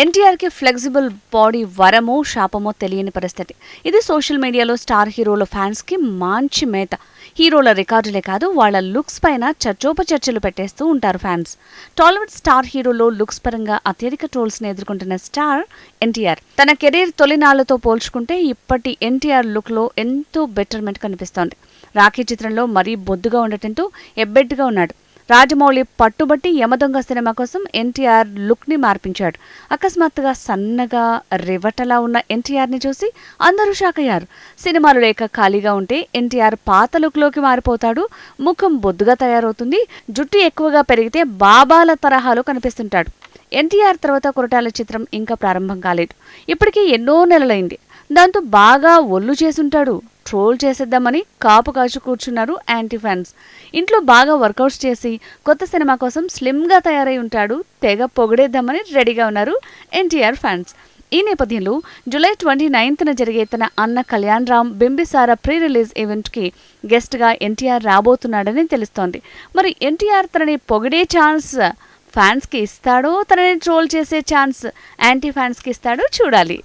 ఎన్టీఆర్కి flexible body వరమో శాపమో తెలియని పరిస్థితి. ఇది సోషల్ మీడియాలో స్టార్ హీరోల ఫ్యాన్స్కి మంచి మేత. హీరోల రికార్డులే కాదు వాళ్ళ లుక్స్ పైన చర్చోపచర్చలు పెట్టేస్తూ ఉంటారు ఫ్యాన్స్. టాలీవుడ్ స్టార్ హీరోలో లుక్స్ పరంగా అత్యధిక ట్రోల్స్ని ఎదుర్కొంటున్న స్టార్ ఎన్టీఆర్. తన కెరీర్ తొలినాళ్ళతో పోల్చుకుంటే ఇప్పటి ఎన్టీఆర్ లుక్లో ఎంతో బెటర్మెంట్ కనిపిస్తోంది. రాఖీ చిత్రంలో మరీ బొద్దుగా ఉండటంతో ఎబ్బెట్టుగా ఉన్నాడు. రాజమౌళి పట్టుబట్టి యమదొంగ సినిమా కోసం ఎన్టీఆర్ లుక్ని మార్పించాడు. అకస్మాత్తుగా సన్నగా రివటలా ఉన్న ఎన్టీఆర్ని చూసి అందరూ షాక్ అయ్యారు. సినిమాలు లేక ఖాళీగా ఉంటే ఎన్టీఆర్ పాత లుక్లోకి మారిపోతాడు. ముఖం బొద్దుగా తయారవుతుంది. జుట్టు ఎక్కువగా పెరిగితే బాబాల తరహాలో కనిపిస్తుంటాడు. ఎన్టీఆర్ తర్వాత కొరటాల చిత్రం ఇంకా ప్రారంభం కాలేదు. ఇప్పటికీ ఎన్నో నెలలైంది. దాంతో బాగా ఒళ్ళు చేసుంటాడు. ట్రోల్ చేసేద్దామని కాపు కాచు కూర్చున్నారు యాంటీ ఫ్యాన్స్. ఇంట్లో బాగా వర్కౌట్స్ చేసి కొత్త సినిమా కోసం స్లిమ్గా తయారై ఉంటాడు. తెగ పొగిడేద్దామని రెడీగా ఉన్నారు ఎన్టీఆర్ ఫ్యాన్స్. ఈ నేపథ్యంలో జూలై ట్వంటీ నైన్త్న జరిగే తన అన్న కళ్యాణ్ రామ్ బింబిసార ప్రీ రిలీజ్ ఈవెంట్కి గెస్ట్గా ఎన్టీఆర్ రాబోతున్నాడని తెలుస్తోంది. మరి ఎన్టీఆర్ తనని పొగిడే ఛాన్స్ ఫ్యాన్స్కి ఇస్తాడో తనని ట్రోల్ చేసే ఛాన్స్ యాంటీ ఫ్యాన్స్కి ఇస్తాడో చూడాలి.